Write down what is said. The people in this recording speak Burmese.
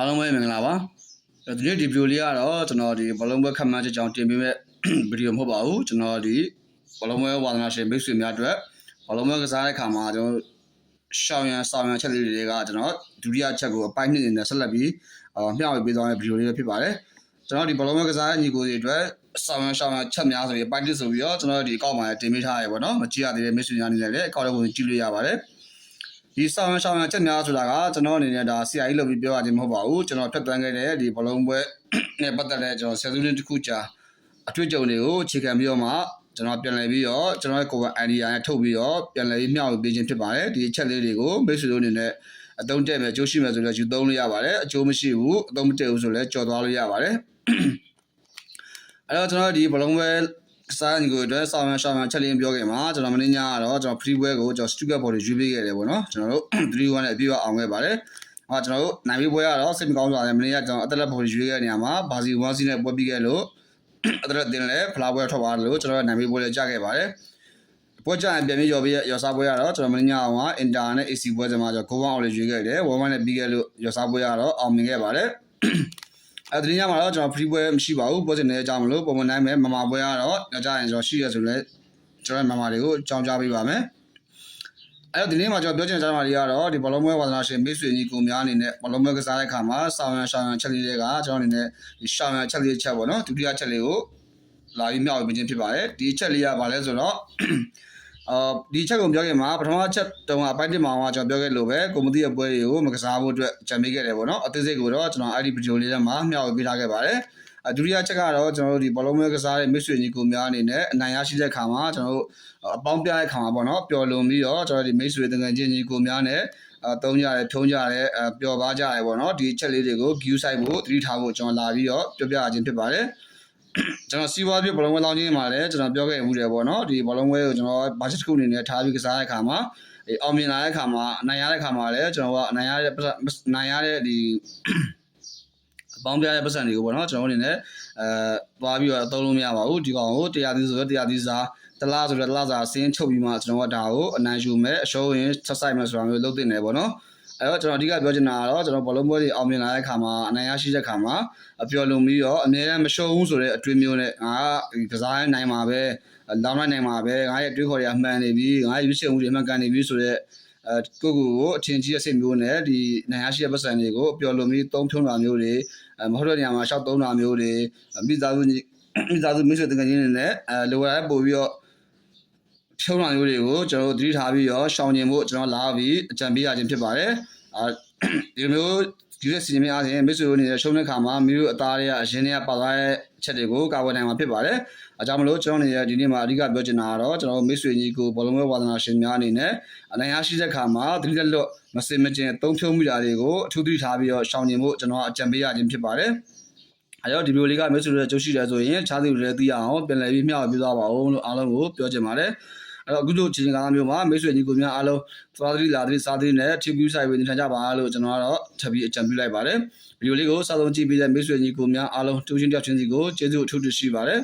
အားလုံးပဲမင်္ဂလာပါအဲဒီနေ့ဒီဗီဒီယိုလေးကတော့ကျွန်တော်ဒီဘလုံးဘွဲခက်မှန်းချက်ကြောင့်တင်ပေးမဲ့ဗီဒီယိုမဟုတ်ပါဘူးကျွန်တော်ဒီဘလုံးဘွဲဝါသနာရှင်မိတ်ဆွေများအတွက်ဘလုံးဘွဲကစားတဲ့ခါမှာကျွန်တော်ရှောင်းရန်ဆောင်ရန်ချက်လေးတွေကကျွန်တော်ဒုတိယချက်ကိုအပိုင်းနှစ်အနေနဲ့ဆက်လက်ပြီးအော်မျှဝေပေးသွားတဲ့ဗီဒီယိုလေးပဲဖြစ်ပါတယ်ကျွန်တော်ဒီဘလုံးဘွဲကစားတဲ့ညီကိုတွေအတွက်ဆောင်ရန်ရှောင်းရန်ချက်များဆိုပြီးအပိုင်းတစ်ဆိုပြီးတော့ကျွန်တော်ဒီအကောင့်မှာတင်ပေးထားရပေါ့နော်မကြည့်ရသေးတဲ့မိတ်ဆွေများအနေနဲ့လည်းအကောင့်လေးကိုကြည့်လို့ရပါတယ် ဒီဆောင်ရဆောင်ရချက်များဆိုတာကကျွန်တော်အနေနဲ့ဒါ CI လုပ်ပြီးပြောရခြင်းမဟုတ်ပါဘူးကျွန်တော်ဖက်သွန်းခဲ့တဲ့ဒီဘလုံးပွဲနဲ့ပတ်သက်တဲ့ကျွန်တော်ဆယ်စုနှစ်တစ်ခုကြာအတွေ့အကြုံတွေကိုအခြေခံပြီးတော့မှကျွန်တော်ပြန်လည်ပြီးတော့ကျွန်တော်ရဲ့ကိုယ်ပိုင် idea နဲ့ထုတ်ပြီးတော့ပြန်လည်ပြီးမျှဝေပေးခြင်းဖြစ်ပါတယ်ဒီအချက်လေးတွေကိုမိတ်ဆွေတို့အနေနဲ့အသုံးတည့်မယ်အကျိုးရှိမယ်ဆိုလည်းယူသုံးလို့ရပါတယ်အကျိုးမရှိဘူးအသုံးမတည့်ဘူးဆိုလည်းကြော်သွားလို့ရပါတယ်အဲ့တော့ကျွန်တော်ဒီဘလုံးပွဲ စာရင်းကိုအတွက်ဆောင်းရဆောင်းရချက်လေးပြောခဲ့မှာကျွန်တော်မင်းညကတော့ကျွန်တော် free wear ကိုကျွန်တော် sticker board တွေယူပေးခဲ့တယ်ပေါ့နော်ကျွန်တော်တို့3 1နဲ့အပြည့်အောင်ခဲ့ပါတယ်ဟောကျွန်တော်တို့နိုင်ပြီးပွဲကတော့စိတ်မကောင်းစွာနဲ့မင်းညကျွန်တော်အသက်လက်ပေါ်ယူခဲ့တဲ့နေရာမှာဘာစီဝါစီနဲ့ပွဲပြီးခဲ့လို့အသက်လက်တင်လဲဖလာပွဲထွက်သွားတယ်လို့ကျွန်တော်နိုင်ပြီးပွဲလည်းကြခဲ့ပါတယ်ပွဲကြရင်ပြန်ပြီးရော်ပြီးရော်စားပွဲရတော့ကျွန်တော်မင်းညအောင်ကအင်တာနဲ့ AC ပွဲစမှာကျွန်တော်ဂိုးပေါင်းအောင်လေးယူခဲ့တယ်ဝေါ်ဝမ်းနဲ့ပြီးခဲ့လို့ရော်စားပွဲရတော့အောင်မြင်ခဲ့ပါတယ် အဲ့ဒီညမှာတော့ကျွန်တော် free ပွဲမရှိပါဘူးပွဲစဉ်နဲ့အကြောင်းမလို့ပုံမှန်တိုင်းပဲမမပွဲကတော့ညကြရင်ကျွန်တော်ရှိရဆိုလဲကျွန်တော်မမတွေကိုအကြောင်းကြားပေးပါမယ်အဲ့တော့ဒီနေ့မှာကျွန်တော်ပြောချင်တဲ့ဂျာမာတွေကတော့ဒီဘလုံးပွဲဝါသနာရှင်မိတ်ဆွေညီကိုများအနေနဲ့ဘလုံးပွဲကစားတဲ့အခါမှာဆောင်းရန်ရှောင်းရန်ချက်လေးတွေကကျွန်တော်အနေနဲ့ဒီရှောင်းရန်ချက်လေးချက်ပေါ့နော်ဒုတိယချက်လေးကိုလာပြီးမျှဝေပေးခြင်းဖြစ်ပါတယ်ဒီချက်လေးကဘာလဲဆိုတော့ အာဒီချက်ကိုပြောခဲ့မှာပထမချက်တုန်းကအပိုင်းတစ်မှာကကျွန်တော်ပြောခဲ့လို့ပဲကွန်မတီရဲ့ပွဲတွေကိုမကစားဖို့အတွက်ကြံပေးခဲ့တယ်ပေါ့နော်အသေးစိတ်ကိုတော့ကျွန်တော်အဲ့ဒီဗီဒီယိုလေးထဲမှာမျှဝေပေးထားခဲ့ပါတယ်အဒုတိယချက်ကတော့ကျွန်တော်တို့ဒီဘောလုံးမဲကစားတဲ့မိတ်ဆွေညီကိုများအနေနဲ့အနိုင်ရရှိတဲ့ခါမှာကျွန်တော်တို့အပေါင်းပြတဲ့ခါမှာပေါ့နော်ပျော်လွန်ပြီးတော့ကျွန်တော်ဒီမိတ်ဆွေတငယ်ချင်းညီကိုများနဲ့အဲတုံးကြတယ်ဖြုံးကြတယ်အဲပျော်ပါကြတယ်ပေါ့နော်ဒီချက်လေးတွေကို view site ဖို့သတိထားဖို့ကျွန်တော်လာပြီးတော့ပြောပြခြင်းဖြစ်ပါတယ် ကျွန်တော်စီးပွားပြဘလုံးဝဲလောင်းချင်းမှာလည်းကျွန်တော်ပြောခဲ့မှုတယ်ပေါ့နော်ဒီဘလုံးဝဲကိုကျွန်တော် budget တစ်ခုအနေနဲ့ထားပြီးကစားတဲ့ခါမှာအဲအောင်မြင်လာတဲ့ခါမှာအနိုင်ရတဲ့ခါမှာလည်းကျွန်တော်ကအနိုင်ရတဲ့နိုင်ရတဲ့ဒီအပေါင်းပြတဲ့ပတ်စံတွေကိုပေါ့နော်ကျွန်တော်အနေနဲ့အဲသွားပြီးတော့အသုံးလို့မရပါဘူးဒီကောင်ကိုတရားသီးဆိုတော့တရားသီးစားတလားဆိုတော့တလားစားဆင်းချုပ်ပြီးမှကျွန်တော်ကဒါကိုအနိုင်ယူမယ်အရှုံးရင်ဆက်ဆိုင်မယ်ဆိုတာမျိုးလုပ်တင်တယ်ပေါ့နော် အဲ့တော့ကျွန်တော်အဓိကပြောချင်တာကတော့ကျွန်တော်ဘောလုံးပွဲတွေအောင်မြင်လာတဲ့ခါမှာအနိုင်ရရှိတဲ့ခါမှာအပျော်လွန်ပြီးတော့အမြဲတမ်းမရှုံးဘူးဆိုတဲ့အတွေ့မျိုးနဲ့ငါကစားနိုင်မှာပဲလောင်းနိုင်နိုင်မှာပဲငါရဲ့အတွေ့ခေါ်တွေအမှန်နေပြီငါရဲ့ရွေးချယ်မှုတွေအမှန်ကန်နေပြီဆိုတဲ့အဲကိုကိုကိုအထင်ကြီးတဲ့စိတ်မျိုးနဲ့ဒီနိုင်ရရှိတဲ့ပတ်စံတွေကိုအပျော်လွန်ပြီးသုံးဖြုံးတာမျိုးတွေမဟုတ်တဲ့နေရာမှာရှောက်သုံးတာမျိုးတွေမိသားစုမိသားစုမိတ်ဆွေတကယ်ချင်းတွေနဲ့အဲလိုရပို့ပြီးတော့ ဖြုံးတာမျိုးတွေကိုကျွန်တော်တို့သတိထားပြီးတော့ရှောင်ကျင်ဖို့ကျွန်တော်လာပြီးအကြံပေးရခြင်းဖြစ်ပါတယ်အဲဒီလိုမျိုးဒီလိုစီမံအားဖြင့်မိတ်ဆွေတို့နေတဲ့ရှုံးတဲ့ခါမှာမိတို့အသားတွေကအရင်တွေကပါသွားတဲ့အချက်တွေကိုကာဝယ်နိုင်မှာဖြစ်ပါတယ်။အကြောင်းမလို့ကျွန်တော်နေတဲ့ဒီနေ့မှာအဓိကပြောချင်တာကတော့ကျွန်တော်မိတ်ဆွေကြီးကိုဘောလုံးဝဲဝါသနာရှင်များအနေနဲ့အနိုင်ရရှိတဲ့ခါမှာသတိလက်လွတ်မစင်မကျင်သုံးဖြုံးမိတာတွေကိုအထူးသတိထားပြီးတော့ရှောင်ကျင်ဖို့ကျွန်တော်အကြံပေးရခြင်းဖြစ်ပါတယ်။အဲတော့ဒီဗီဒီယိုလေးကမိတ်ဆွေတို့ရဲ့ကြိုးရှိတယ်ဆိုရင်ခြားသူတွေလည်းသိရအောင်ပြန်လည်ပြီးမျှဝေပြသွားပါဦးလို့အားလုံးကိုပြောချင်ပါတယ်။အဲ့ တော့အခုတို့ချိန်ကာလမျိုးမှာမိတ်ဆွေညီကိုများအားလုံးသွားသတိလာသတိစားသတိနဲ့ TQ site ဝင်နေထိုင်ကြပါလို့ကျွန်တော်ကတော့ထပ်ပြီးအကြံပြုလိုက်ပါတယ်ဗီဒီယိုလေးကိုစသုံးကြည့်ပြီးတဲ့မိတ်ဆွေညီကိုများအားလုံးတူချင်းတယောက်ချင်းစီကိုကျေးဇူးအထူးတင်ရှိပါတယ်